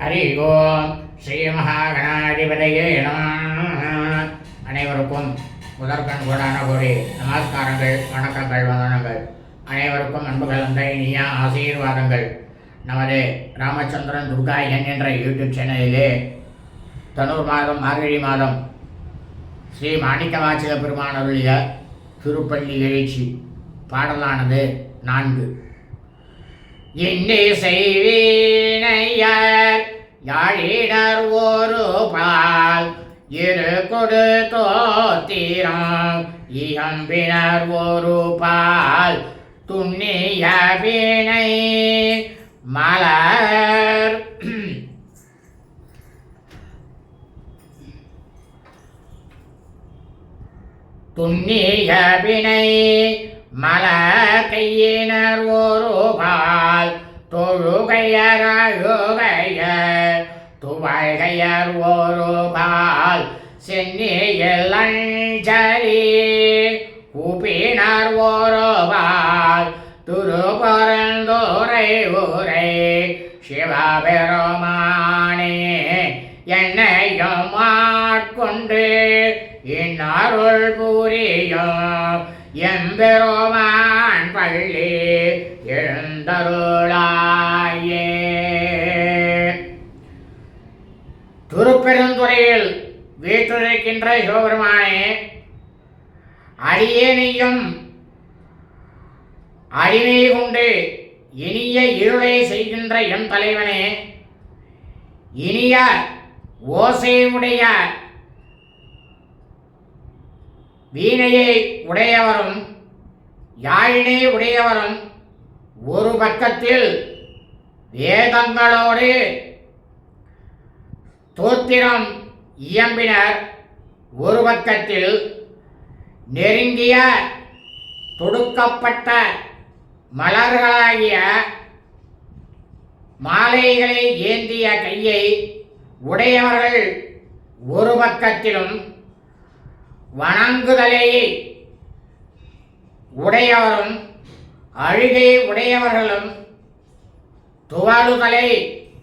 ஹரி ஓம் ஸ்ரீ மகாகணாதிபதியே அனைவருக்கும் முதற்கண் கோடான கோடி நமஸ்காரங்கள் வணக்கங்கள் வந்தனங்கள். அனைவருக்கும் அன்பு கலந்த இனிய ஆசீர்வாதங்கள். நமது ராமச்சந்திரன் துர்கா என் என்ற யூடியூப் சேனலிலே தனூர் மாதம் மார்கழி மாதம் ஸ்ரீ மாணிக்க வாசக பெருமானருடைய திருப்பள்ளி எழுச்சி பாடலானது நான்கு. இன்னி செய்வீனையர் யாழினர் ஒரு பால் இரு கொடு தோத்திரம் இயம்பினர் ஒரு பால் துண்ணிய வீணை மலர். துண்ணிய வினை மலர். கையினர் ஒரு பால் தொழுகையர் துவைகையர் ஒரு பால் சென்னியில் அஞ்சரி கூப்பினார் ஒரு பால் துருபரந்தோரை ஊரை சிவபெருமானே என்னையும் ஆட்கொண்டு இந்நருள் புரியும் எம்பெருமான் பள்ளி எழுந்தருளாயே. திருப்பெருந்துறையில் வீற்றிருக்கின்ற சிவபெருமானே அடியேனையும் அடிமை கொண்டு இனிய இருளை செய்கின்ற என் தலைவனே இனிய ஓசையுடைய வீணையை உடையவரும் யாழினை உடையவரும் ஒரு பக்கத்தில் வேதங்களோடு தோத்திரம் இயம்பினர் ஒரு பக்கத்தில் நெருங்கிய தொடுக்கப்பட்ட மலர்களாகிய மாலைகளை ஏந்திய கையை உடையவர்கள் ஒரு பக்கத்திலும் வணங்குதலை உடையவரும் அழுகை உடையவர்களும் துவாலுகளை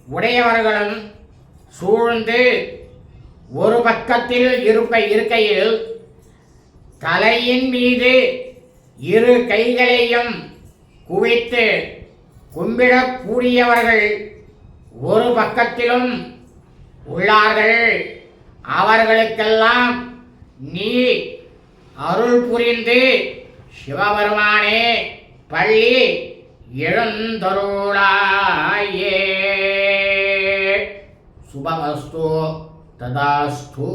உடையவர்களும் சூழ்ந்து ஒரு பக்கத்தில் இருப்ப இருக்கையில் தலையின் மீது இரு கைகளையும் குவித்து கும்பிடக்கூடியவர்கள் ஒரு பக்கத்திலும் உள்ளார்கள். அவர்களுக்கெல்லாம் நீ அருள் புரிந்து சிவபெருமானே பள்ளி எழுந்தருளாயே. சுபமஸ்து ததாஸ்து.